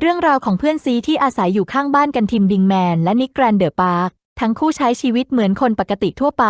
เรื่องราวของเพื่อนซีที่อาศัยอยู่ข้างบ้านกันทิมดิงแมนและนิกแกรนเดอร์ปาร์คทั้งคู่ใช้ชีวิตเหมือนคนปกติทั่วไป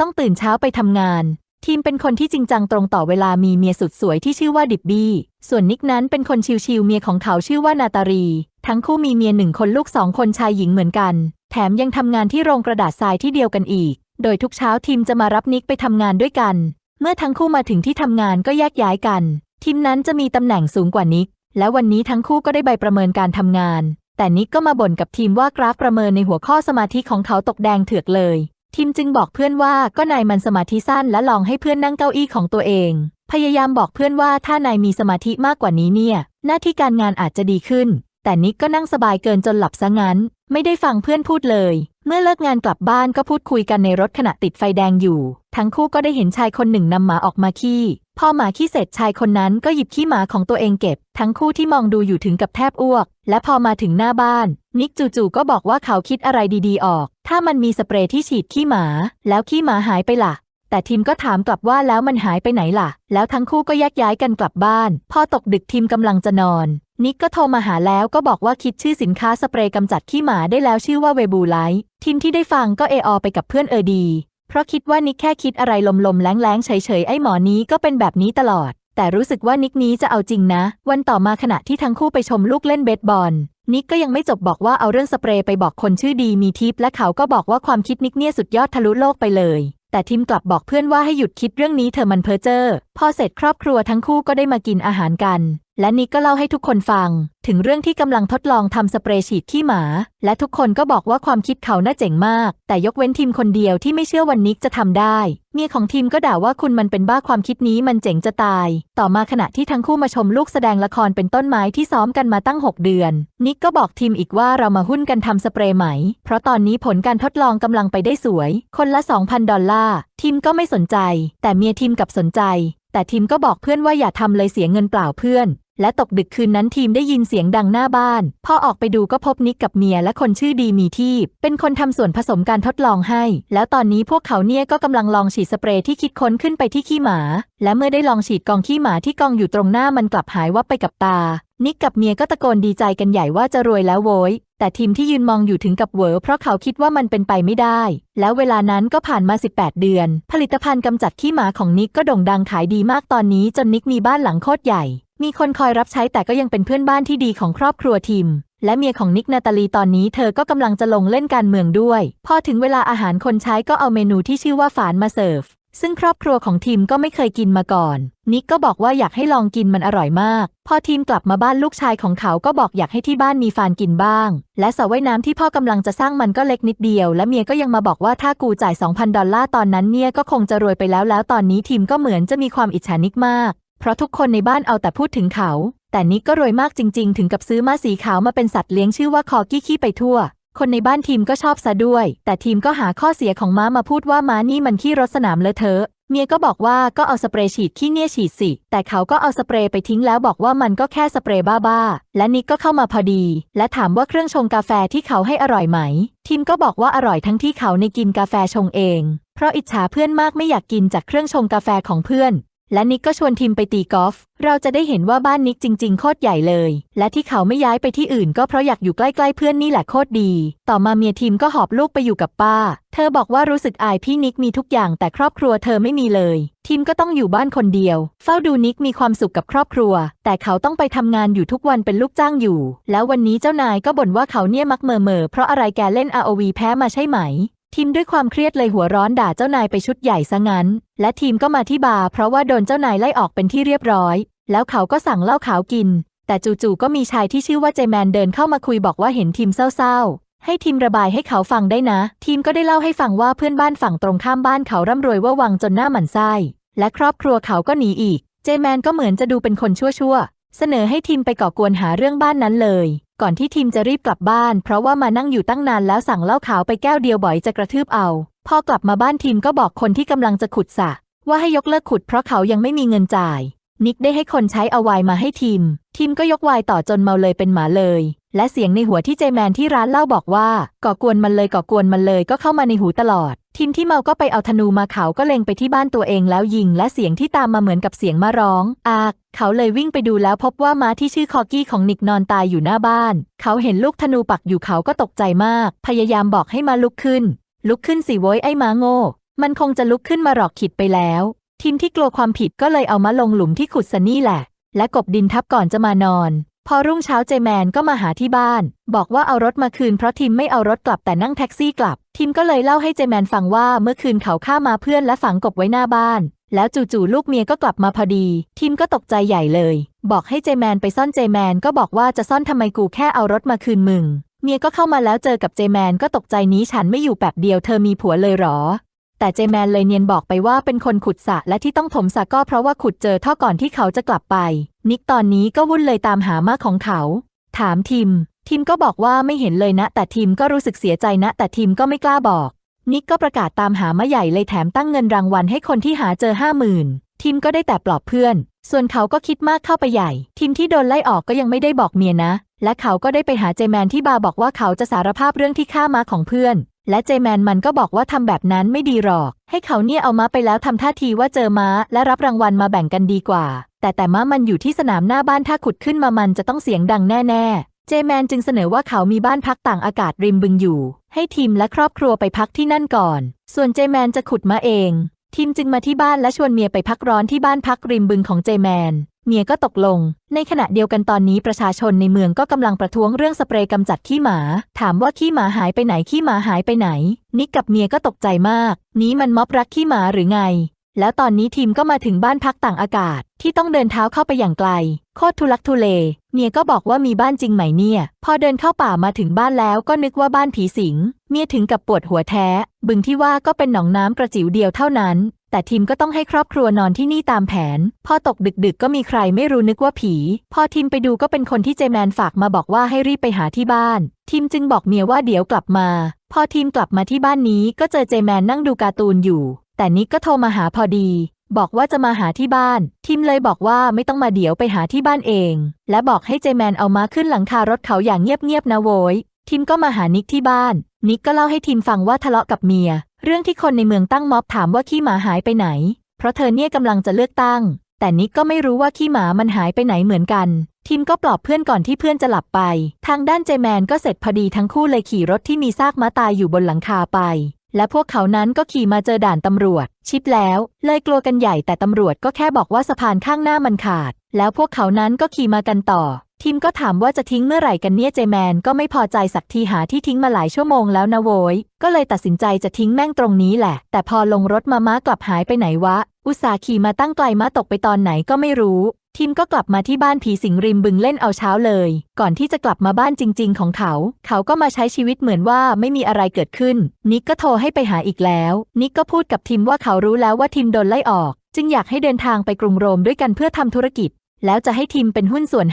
ต้องตื่นเช้าไปทำงาน ทีมเป็นคนที่จริงจังตรงต่อเวลามีเมียสุดสวยที่ชื่อว่าดิบบี้ ส่วนนิกนั้นเป็นคนชิวๆเมียของเขาชื่อว่านาตารี ทั้งคู่มีเมียหนึ่งคนลูกสองคนชายหญิงเหมือนกัน แถมยังทำงานที่โรงกระดาษทรายที่เดียวกันอีก โดยทุกเช้าทีมจะมารับนิกไปทำงานด้วยกัน เมื่อทั้งคู่มาถึงที่ทำงานก็แยกย้ายกันทีมนั้นจะมีตำแหน่งสูงกว่านิก และวันนี้ทั้งคู่ก็ได้ใบประเมินการทำงาน แต่นิกก็มาบ่นกับทีมว่ากราฟประเมินในหัวข้อสมาธิของเขาตกแดงเถือกเลย ทีมจึงบอกเพื่อนว่าก็นายมันสมาธิสั้นและลองให้เพื่อนนั่งเก้าอี้ของตัวเอง พยายามบอกเพื่อนว่าถ้านายมีสมาธิมากกว่านี้เนี่ย หน้าที่การงานอาจจะดีขึ้น แต่นิกก็นั่งสบายเกินจนหลับซะงั้น ไม่ได้ฟังเพื่อนพูดเลย เมื่อเลิกงานกลับบ้านก็พูดคุยกันในรถขณะติดไฟแดงอยู่ ทั้งคู่ก็ได้เห็นชายคนหนึ่งนำหมาออกมาขี้ พอหมาขี้เสร็จชายคนนั้นก็หยิบขี้หมาของตัวเองเก็บ ทั้งคู่ที่มองดูอยู่ถึงกับแทบอ้วก และพอมาถึงหน้าบ้าน นิกจู่ๆก็บอกว่าเขาคิดอะไรดีๆออก ถ้ามันมีสเปรย์ที่ฉีดขี้หมา แล้วขี้หมาหายไปล่ะ แต่ทีมก็ถามกลับว่าแล้วมันหายไปไหนล่ะ แล้วทั้งคู่ก็แยกย้ายกันกลับบ้าน พอตกดึกทีมกำลังจะนอน นิกก็โทรมาหาแล้วก็บอกว่าคิดชื่อสินค้าสเปรย์กำจัดขี้หมาได้แล้วชื่อว่าเวบูไลท์ทีมที่ได้ฟังก็เออไปกับเพื่อนเออดี เพราะคิดว่านิกแค่คิดอะไรลมๆแรงๆเฉยๆไอ้หมอนี้ก็เป็นแบบนี้ตลอด แต่รู้สึกว่านิกนี้จะเอาจริงนะ วันต่อมาขณะที่ทั้งคู่ไปชมลูกเล่นเบสบอล นิกก็ยังไม่จบบอกว่าเอาเรื่องสเปรย์ไปบอกคนชื่อดีมีทิปและเขาก็บอกว่าความคิดนิกเนี่ยสุดยอดทะลุโลกไปเลยแต่ทิมกลับบอกเพื่อนว่าให้หยุดคิดเรื่องนี้เธอมันเพ้อเจ้อ พอเสร็จครอบครัวทั้งคู่ก็ได้มากินอาหารกัน และนิกก็เล่าให้ทุกคนฟัง ถึงเรื่องที่กำลังทดลองทำสเปรย์ฉีดขี้หมา และทุกคนก็บอกว่าความคิดเขาน่าเจ๋งมาก แต่ยกเว้นทีมคนเดียวที่ไม่เชื่อวันนิกจะทำได้ เมียของทีมก็ด่าว่าคุณมันเป็นบ้าความคิดนี้มันเจ๋งจะตาย ต่อมาขณะที่ทั้งคู่มาชมลูกแสดงละครเป็นต้นไม้ที่ซ้อมกันมาตั้ง 6 เดือน นิกก็บอกทีมอีกว่าเรามาหุ้นกันทำสเปรย์ไหม เพราะตอนนี้ผลการทดลองกำลังไปได้สวย คนละ 2,000 ดอลลาร์ทีมก็ไม่สนใจ แต่เมียทีมกับสนใจแต่ทีมก็บอกเพื่อนว่าอย่าทำเลยเสียเงินเปล่าเพื่อน และตกดึกคืนนั้นทีมได้ยินเสียงดังหน้าบ้าน พอออกไปดูก็พบนิกกับเมียและคนชื่อดีมีทีพเป็นคนทำส่วนผสมการทดลองให้ แล้วตอนนี้พวกเขาเนี่ยก็กำลังลองฉีดสเปรย์ที่คิดค้นขึ้นไปที่ขี้หมา และเมื่อได้ลองฉีดกองขี้หมาที่กองอยู่ตรงหน้ามันกลับหายวับไปกับตา นิกกับเมียก็ตะโกนดีใจกันใหญ่ว่าจะรวยแล้วโว้ยแต่ทีมที่ยืนมองอยู่ถึงกับเวอเพราะเขาคิดว่ามันเป็นไปไม่ได้ แล้วเวลานั้นก็ผ่านมา 18 เดือน ผลิตภัณฑ์กำจัดขี้หมาของนิกก็โด่งดังขายดีมากตอนนี้จนนิกมีบ้านหลังโคตรใหญ่มีคนคอยรับใช้แต่ก็ยังเป็นเพื่อนบ้านที่ดีของครอบครัวทีมและเมียของนิกนาตาลีตอนนี้เธอก็กำลังจะลงเล่นการเมืองด้วย พอถึงเวลาอาหารคนใช้ก็เอาเมนูที่ชื่อว่าฝานมาเสิร์ฟ ซึ่งครอบครัวของทีมก็ไม่เคยกินมาก่อน นิกก็บอกว่าอยากให้ลองกินมันอร่อยมาก พอทีมกลับมาบ้านลูกชายของเขาก็บอกอยากให้ที่บ้านมีฟานกินบ้าง และสระว่ายน้ำที่พ่อกำลังจะสร้างมันก็เล็กนิดเดียว และเมียก็ยังมาบอกว่าถ้ากูจ่าย2,000ดอลลาร์ตอนนั้นเนี่ยก็คงจะรวยไปแล้วแล้วตอนนี้ทีมก็เหมือนจะมีความอิจฉานิกมาก เพราะทุกคนในบ้านเอาแต่พูดถึงเขา แต่นิกก็รวยมากจริง ๆ ถึงกับซื้อม้าสีขาวมาเป็นสัตว์เลี้ยงชื่อว่าคอกี้ขี้ไปทั่ว คนในบ้านทีมก็ชอบซะด้วย แต่ทีมก็หาข้อเสียของม้ามาพูดว่าม้านี่มันขี้รถสนามเลอะเทอะเมียก็บอกว่าก็เอาสเปรย์ฉีดขี้เนี่ยฉีดสิ แต่เขาก็เอาสเปรย์ไปทิ้งแล้วบอกว่ามันก็แค่สเปรย์บ้าๆ และนิกก็เข้ามาพอดี และถามว่าเครื่องชงกาแฟที่เขาให้อร่อยไหม ทีมก็บอกว่าอร่อยทั้งที่เขาในกินกาแฟชงเอง เพราะอิจฉาเพื่อนมากไม่อยากกินจากเครื่องชงกาแฟของเพื่อน และนิกก็ชวนทีมไปตีกอล์ฟ เราจะได้เห็นว่าบ้านนิกจริง ๆ โคตรใหญ่เลย และที่เขาไม่ย้ายไปที่อื่นก็เพราะอยากอยู่ใกล้ๆเพื่อนนี่แหละโคตรดี ต่อมาเมียทีมก็หอบลูกไปอยู่กับป้า เธอบอกว่ารู้สึกอายพี่นิกมีทุกอย่างแต่ครอบครัวเธอไม่มีเลย ทีมก็ต้องอยู่บ้านคนเดียว เฝ้าดูนิกมีความสุขกับครอบครัว แต่เขาต้องไปทำงานอยู่ทุกวันเป็นลูกจ้างอยู่ แล้ววันนี้เจ้านายก็บ่นว่าเขาเนี่ยมักเมอเมอเพราะอะไรแกเล่น ROV แพ้มาใช่ไหม ทีมด้วยความเครียดเลยหัวร้อนด่าเจ้านายไปชุดใหญ่ซะงั้น และทีมก็มาที่บาร์เพราะว่าโดนเจ้านายไล่ออกเป็นที่เรียบร้อย แล้วเขาก็สั่งเหล้าขาวกิน แต่จู่ๆก็มีชายที่ชื่อว่าเจแมนเดินเข้ามาคุยบอกว่าเห็นทีมเศร้าๆ ให้ทีมระบายให้เขาฟังได้นะ ทีมก็ได้เล่าให้ฟังว่าเพื่อนบ้านฝั่งตรงข้ามบ้านเขาร่ำรวยว่าวังจนหน้าหมันไส้ และครอบครัวเขาก็หนีอีก เจแมนก็เหมือนจะดูเป็นคนชั่วๆ เสนอให้ทีมไปก่อกวนหาเรื่องบ้านนั้นเลย ก่อนที่ทีมจะรีบกลับบ้าน เพราะว่ามานั่งอยู่ตั้งนานแล้วสั่งเหล้าขาวไปแก้วเดียวบ่อยจะกระทืบเอา พอกลับมาบ้านทีมก็บอกคนที่กำลังจะขุดสะ ว่าให้ยกเลิกขุดเพราะเขายังไม่มีเงินจ่าย นิกได้ให้คนใช้เอาไวน์มาให้ทีม ทีมก็ยกไวน์ต่อจนเมาเลยเป็นหมาเลย และเสียงในหัวที่เจแมนที่ร้านเล่าบอกว่าก่อกวนมันเลยก่อกวนมันเลยก็เข้ามาในหูตลอด ทีมที่เมาก็ไปเอาธนูมาเขาก็เล็งไปที่บ้านตัวเองแล้วยิง และเสียงที่ตามมาเหมือนกับเสียงมาร้อง อาก เขาเลยวิ่งไปดูแล้วพบว่าม้าที่ชื่อคอกี้ของนิกนอนตายอยู่หน้าบ้าน เขาเห็นลูกธนูปักอยู่เขาก็ตกใจมาก พยายามบอกให้มาลุกขึ้น ลุกขึ้นสิโว้ยไอ้ม้าโง่ มันคงจะลุกขึ้นมาหลอกขิดไปแล้ว ทีมที่กลัวความผิดก็เลยเอามาลงหลุมที่ขุดซนี่แหละ และกบดินทับก่อนจะมานอน พอรุ่งเช้าเจแมนก็มาหาที่บ้าน บอกว่าเอารถมาคืนเพราะทีมไม่เอารถกลับแต่นั่งแท็กซี่กลับ ทีมก็เลยเล่าให้เจแมนฟังว่าเมื่อคืนเขาฆ่ามาเพื่อนและฝังกบไว้หน้าบ้าน แล้วจู่ๆลูกเมียก็กลับมาพอดีทีมก็ตกใจใหญ่เลย บอกให้เจแมนไปซ่อนเจแมนก็บอกว่าจะซ่อนทำไมกูแค่เอารถมาคืนมึง เมียก็เข้ามาแล้วเจอกับเจแมนก็ตกใจนี้ฉันไม่อยู่แบบเดียวเธอมีผัวเลยหรอ แต่เจแมนเลยเนียนบอกไปว่าเป็นคนขุดสระและที่ต้องถมสระก็เพราะว่าขุดเจอท่อก่อนที่เขาจะกลับไป นิกตอนนี้ก็วุ่นเลยตามหามาของเขา ถามทีม ทีมก็บอกว่าไม่เห็นเลยนะ แต่ทีมก็รู้สึกเสียใจนะ แต่ทีมก็ไม่กล้าบอก นิกก็ประกาศตามหามาใหญ่เลยแถมตั้งเงินรางวัลให้คนที่หาเจอห้าหมื่นทีมก็ได้แต่ปลอบเพื่อน ส่วนเขาก็คิดมากเข้าไปใหญ่ ทีมที่โดนไล่ออกก็ยังไม่ได้บอกเมียนะ และเขาก็ได้ไปหาเจแมนที่บาร์บอกว่าเขาจะสารภาพเรื่องที่ฆ่าม้าของเพื่อน และเจแมนมันก็บอกว่าทำแบบนั้นไม่ดีหรอก ให้เขาเนี่ยเอาม้าไปแล้วทำท่าทีว่าเจอม้า และรับรางวัลมาแบ่งกันดีกว่า แต่แต่ม้ามันอยู่ที่สนามหน้าบ้านถ้าขุดขึ้นมามันจะต้องเสียงดังแน่ๆ เจแมนจึงเสนอว่าเขามีบ้านพักต่างอากาศริมบึงอยู่ ให้ทีมและครอบครัวไปพักที่นั่นก่อน ส่วนเจแมนจะขุดมาเอง ทีมจึงมาที่บ้านและชวนเมียไปพักร้อนที่บ้านพักริมบึงของเจแมน เมียก็ตกลง ในขณะเดียวกันตอนนี้ประชาชนในเมืองก็กำลังประท้วงเรื่องสเปรย์กำจัดขี้หมา ถามว่าขี้หมาหายไปไหนขี้หมาหายไปไหน นิกกับเมียก็ตกใจมาก นี้มันม็อบรักขี้หมาหรือไงแล้วตอนนี้ทีมก็มาถึงบ้านพักต่างอากาศที่ต้องเดินเท้าเข้าไปอย่างไกล โคตรทุลักทุเลเมียก็บอกว่ามีบ้านจริงไหมเนี่ย พอเดินเข้าป่ามาถึงบ้านแล้วก็นึกว่าบ้านผีสิง เมียถึงกับปวดหัวแท้ บึงที่ว่าก็เป็นหนองน้ำกระจิ๋วเดียวเท่านั้น แต่ทีมก็ต้องให้ครอบครัวนอนที่นี่ตามแผน พอตกดึกๆก็มีใครไม่รู้นึกว่าผี พอทีมไปดูก็เป็นคนที่เจแมนฝากมาบอกว่าให้รีบไปหาที่บ้าน ทีมจึงบอกเมียว่าเดี๋ยวกลับมา พอทีมกลับมาที่บ้านนี้ก็เจอเจแมนนั่งดูการ์ตูนอยู่แต่นิกก็โทรมาหาพอดี บอกว่าจะมาหาที่บ้านทีมเลยบอกว่าไม่ต้องมาเดี๋ยวไปหาที่บ้านเอง และบอกให้เจแมนเอาม้าขึ้นหลังคารถเขาอย่างเงียบๆนะโว้ยทีมก็มาหานิกที่บ้าน นิกก็เล่าให้ทีมฟังว่าทะเลาะกับเมีย เรื่องที่คนในเมืองตั้งม็อบถามว่าขี้หมาหายไปไหน เพราะเธอเนี่ยกำลังจะเลือกตั้ง แต่นิกก็ไม่รู้ว่าขี้หมามันหายไปไหนเหมือนกันทีมก็ปลอบเพื่อนก่อนที่เพื่อนจะหลับไป ทางด้านเจแมนก็เสร็จพอดีทั้งคู่เลยขี่รถที่มีซากม้าตายอยู่บนหลังคาไป และพวกเขานั้นก็ขี่มาเจอด่านตำรวจ ชิดแล้ว เลยกลัวกันใหญ่แต่ตำรวจก็แค่บอกว่าสะพานข้างหน้ามันขาด แล้วพวกเขานั้นก็ขี่มากันต่อ ทีมก็ถามว่าจะทิ้งเมื่อไหร่กันเนี่ยเจแมนก็ไม่พอใจสักทีหาที่ทิ้งมาหลายชั่วโมงแล้วนะโวยก็เลยตัดสินใจจะทิ้งแม่งตรงนี้แหละ แต่พอลงรถมาม้ากลับหายไปไหนวะ อุตส่าห์ขี่มาตั้งไกลม้าตกไปตอนไหนก็ไม่รู้ ทีมก็กลับมาที่บ้านผีสิงริมบึงเล่นเอาเช้าเลย ก่อนที่จะกลับมาบ้านจริง ๆ ของเขา เขาก็มาใช้ชีวิตเหมือนว่าไม่มีอะไรเกิดขึ้น นิกก็โทรให้ไปหาอีกแล้ว นิกก็พูดกับทีมว่าเขารู้แล้วว่าทีมโดนไล่ออก จึงอยากให้เดินทางไปกรุงโรมด้วยกันเพื่อทำธุรกิจ แล้วจะให้ทีมเป็นหุ้นส่วน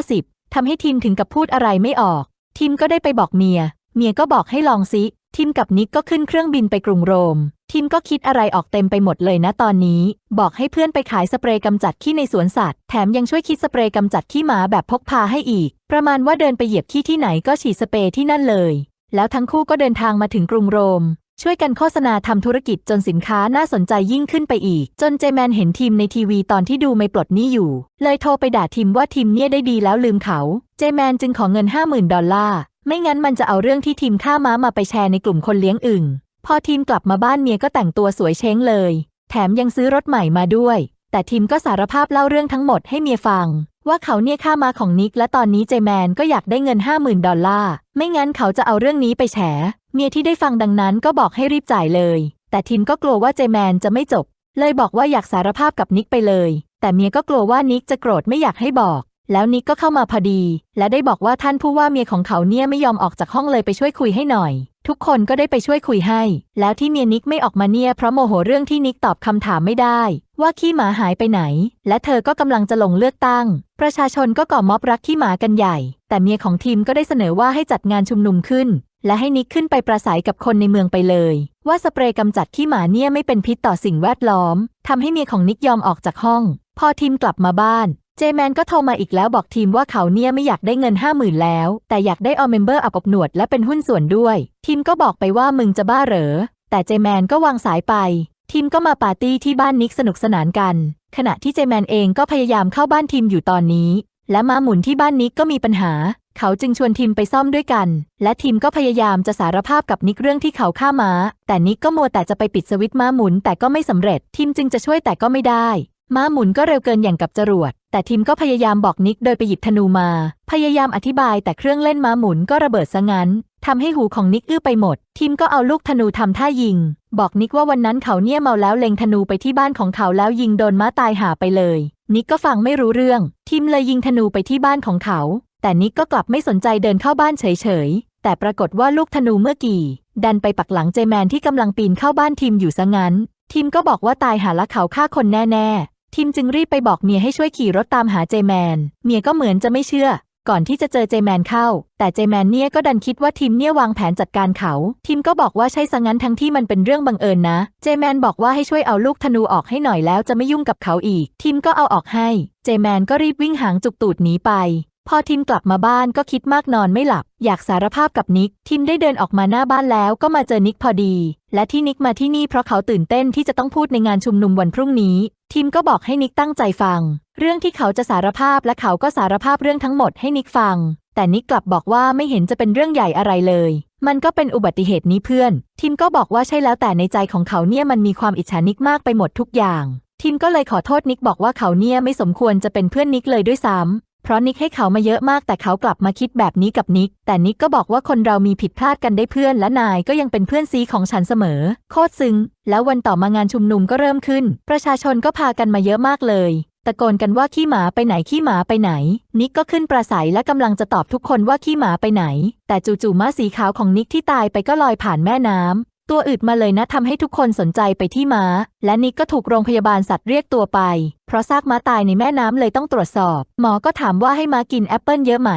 50-50ทำให้ทีมถึงกับพูดอะไรไม่ออกทีมก็ได้ไปบอกเมีย เมียก็บอกให้ลองซิทีมกับนิกก็ขึ้นเครื่องบินไปกรุงโรม ทีมก็คิดอะไรออกเต็มไปหมดเลยนะตอนนี้ บอกให้เพื่อนไปขายสเปรย์กำจัดขี้ในสวนสัตว์ แถมยังช่วยคิดสเปรย์กำจัดขี้หมาแบบพกพาให้อีก ประมาณว่าเดินไปเหยียบขี้ที่ไหนก็ฉีดสเปรย์ที่นั่นเลย แล้วทั้งคู่ก็เดินทางมาถึงกรุงโรม ช่วยกันโฆษณาทำธุรกิจจนสินค้าน่าสนใจยิ่งขึ้นไปอีก จนเจแมนเห็นทีมในทีวีตอนที่ดูไม่ปลดหนี้อยู่ เลยโทรไปด่าทีมว่าทีมเนี่ยได้ดีแล้วลืมเขา เจแมนจึงขอเงิน 50,000 ดอลลาร์ ไม่งั้นมันจะเอาเรื่องที่ทีมฆ่าม้ามาไปแชร์ในกลุ่มคนเลี้ยงอึ่ง พอทีมกลับมาบ้านเมียก็แต่งตัวสวยเช้งเลย แถมยังซื้อรถใหม่มาด้วย แต่ทีมก็สารภาพเล่าเรื่องทั้งหมดให้เมียฟัง ว่าเขาเนี่ยฆ่ามาของนิกและตอนนี้เจแมนก็อยากได้เงิน50,000ดอลลาร์ไม่งั้นเขาจะเอาเรื่องนี้ไปแฉ เมียที่ได้ฟังดังนั้นก็บอกให้รีบจ่ายเลย แต่ทีมก็กลัวว่าเจแมนจะไม่จบ เลยบอกว่าอยากสารภาพกับนิกไปเลย แต่เมียก็กลัวว่านิกจะโกรธไม่อยากให้บอกแล้วนิกก็เข้ามาพอดี และได้บอกว่าท่านผู้ว่าเมียของเขาเนี่ยไม่ยอมออกจากห้องเลยไปช่วยคุยให้หน่อย ทุกคนก็ได้ไปช่วยคุยให้ แล้วที่เมียนิกไม่ออกมาเนี่ยเพราะโมโหเรื่องที่นิกตอบคำถามไม่ได้ ว่าขี้หมาหายไปไหน และเธอก็กำลังจะลงเลือกตั้ง ประชาชนก็ก่อม็อบรักขี้หมากันใหญ่ แต่เมียของทีมก็ได้เสนอว่าให้จัดงานชุมนุมขึ้น และให้นิกขึ้นไปประสัยกับคนในเมืองไปเลย ว่าสเปรย์กำจัดขี้หมาเนี่ยไม่เป็นพิษต่อสิ่งแวดล้อมทำให้เมียของนิกยอมออกจากห้อง พอทีมกลับมาบ้าน เจแมนก็โทรมาอีกแล้วบอกทีมว่าเขาเนี่ยไม่อยากได้เงินห้าหมื่นแล้ว แต่อยากได้ออเมมเบอร์อับอบหนวดและเป็นหุ้นส่วนด้วย ทีมก็บอกไปว่ามึงจะบ้าเหรอ แต่เจแมนก็วางสายไป ทีมก็มาปาร์ตี้ที่บ้านนิกสนุกสนานกัน ขณะที่เจแมนเองก็พยายามเข้าบ้านทีมอยู่ตอนนี้ และมาหมุนที่บ้านนิกก็มีปัญหา เขาจึงชวนทีมไปซ่อมด้วยกัน และทีมก็พยายามจะสารภาพกับนิกเรื่องที่เขาฆ่าม้า แต่นิกก็มัวแต่จะไปปิดสวิตช์ม้าหมุนแต่ก็ไม่สำเร็จ ทีมจึงจะช่วยแต่ก็ไม่ได้ม้าหมุนก็เร็วเกินอย่างกับจรวด แต่ทีมก็พยายามบอกนิกโดยไปหยิบธนูมา พยายามอธิบายแต่เครื่องเล่นม้าหมุนก็ระเบิดซะงั้นทำให้หูของนิกอื้อไปหมดทีมก็เอาลูกธนูทำท่ายิง บอกนิกว่าวันนั้นเขาเนี่ยเมาแล้วเล็งธนูไปที่บ้านของเขาแล้วยิงโดนม้าตายหาไปเลย นิกก็ฟังไม่รู้เรื่องทีมเลยยิงธนูไปที่บ้านของเขา แต่นิกก็กลับไม่สนใจเดินเข้าบ้านเฉยๆ แต่ปรากฏว่าลูกธนูเมื่อกี้ ดันไปปักหลังเจแมนที่กำลังปีนเข้าบ้านทีมอยู่ซะงั้นทีมก็บอกว่าตายหาละเขาฆ่าคนแน่ๆ ทีมจึงรีบไปบอกเมียให้ช่วยขี่รถตามหาเจแมน เมียก็เหมือนจะไม่เชื่อ ก่อนที่จะเจอเจแมนเข้า แต่เจแมนเนี่ยก็ดันคิดว่าทีมเนี่ยวางแผนจัดการเขาทีมก็บอกว่าใช่ซะงั้นทั้งที่มันเป็นเรื่องบังเอิญนะ เจแมนบอกว่าให้ช่วยเอาลูกธนูออกให้หน่อยแล้วจะไม่ยุ่งกับเขาอีกทีมก็เอาออกให้ เจแมนก็รีบวิ่งหางจุกตูดหนีไป พอทิมกลับมาบ้านก็คิดมากนอนไม่หลับ อยากสารภาพกับนิก ทิมได้เดินออกมาหน้าบ้านแล้วก็มาเจอนิกพอดี และที่นิกมาที่นี่เพราะเขาตื่นเต้นที่จะต้องพูดในงานชุมนุมวันพรุ่งนี้ ทิมก็บอกให้นิกตั้งใจฟัง เรื่องที่เขาจะสารภาพและเขาก็สารภาพเรื่องทั้งหมดให้นิกฟัง แต่นิกกลับบอกว่าไม่เห็นจะเป็นเรื่องใหญ่อะไรเลย มันก็เป็นอุบัติเหตุนี้เพื่อน ทิมก็บอกว่าใช่แล้วแต่ในใจของเขาเนี่ยมันมีความอิจฉานิกมากไปหมดทุกอย่างทิมก็เลยขอโทษนิกบอกว่าเขาเนี่ยไม่สมควรจะเป็นเพื่อนนิกเลยด้วยซ้ำ เพราะนิกให้เขามาเยอะมากแต่เขากลับมาคิดแบบนี้กับนิก แต่นิกก็บอกว่าคนเรามีผิดพลาดกันได้เพื่อนและนายก็ยังเป็นเพื่อนซีของฉันเสมอ โคตรซึ้ง แล้ววันต่อมางานชุมนุมก็เริ่มขึ้น ประชาชนก็พากันมาเยอะมากเลยตะโกนกันว่าขี้หมาไปไหนขี้หมาไปไหน นิกก็ขึ้นปราศัยและกำลังจะตอบทุกคนว่าขี้หมาไปไหน แต่จู่ๆม้าสีขาวของนิกที่ตายไปก็ลอยผ่านแม่น้ำ ตัวอึดมาเลยนะทำให้ทุกคนสนใจไปที่ม้า และนิกก็ถูกโรงพยาบาลสัตว์เรียกตัวไป เพราะซากม้าตายในแม่น้ำเลยต้องตรวจสอบ หมอก็ถามว่าให้ม้ากินแอปเปิลเยอะไหม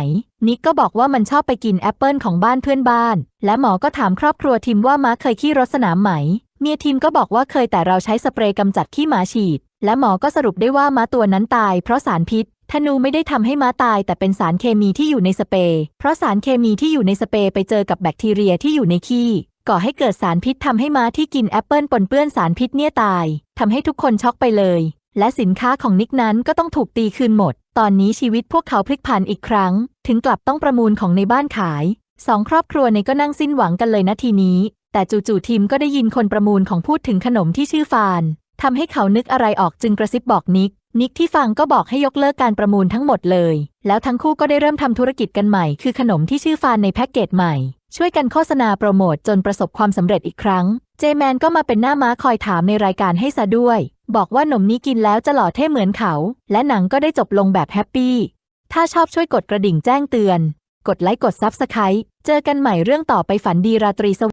นิกก็บอกว่ามันชอบไปกินแอปเปิลของบ้านเพื่อนบ้าน และหมอก็ถามครอบครัวทิมว่าม้าเคยขี้รถสนามไหม เมียทิมก็บอกว่าเคยแต่เราใช้สเปรย์กำจัดขี้หมาฉีด และหมอก็สรุปได้ว่าม้าตัวนั้นตายเพราะสารพิษธนูไม่ได้ทำให้ม้าตายแต่เป็นสารเคมีที่อยู่ในสเปรย์ เพราะสารเคมีที่อยู่ในสเปรย์ไปเจอกับแบคทีเรียที่อยู่ในขี้ ก่อให้เกิดสารพิษทำให้ม้าที่กินแอปเปิลปนเปื้อนสารพิษเนี่ยตายทำให้ทุกคนช็อกไปเลย และสินค้าของนิกนั้นก็ต้องถูกตีคืนหมด ตอนนี้ชีวิตพวกเขาพลิกผันอีกครั้ง ถึงกลับต้องประมูลของในบ้านขายสองครอบครัวในก็นั่งสิ้นหวังกันเลยนะทีนี้ แต่จู่ๆทีมก็ได้ยินคนประมูลของพูดถึงขนมที่ชื่อฟานทำให้เขานึกอะไรออกจึงกระซิบบอกนิก นิกที่ฟังก็บอกให้ยกเลิกการประมูลทั้งหมดเลย แล้วทั้งคู่ก็ได้เริ่มทำธุรกิจกันใหม่ คือขนมที่ชื่อฟานในแพ็กเกจใหม่ ช่วยกันโฆษณาโปรโมทจนประสบความสำเร็จอีกครั้ง เจแมนก็มาเป็นหน้าม้าคอยถามในรายการให้ซะด้วย บอกว่าหนมนี้กินแล้วจะหล่อเท่เหมือนเขา และหนังก็ได้จบลงแบบแฮปปี้ ถ้าชอบช่วยกดกระดิ่งแจ้งเตือน กดไลค์กดซับสไครต์เจอกันใหม่เรื่องต่อไปฝันดีราตรีสวัสดิ์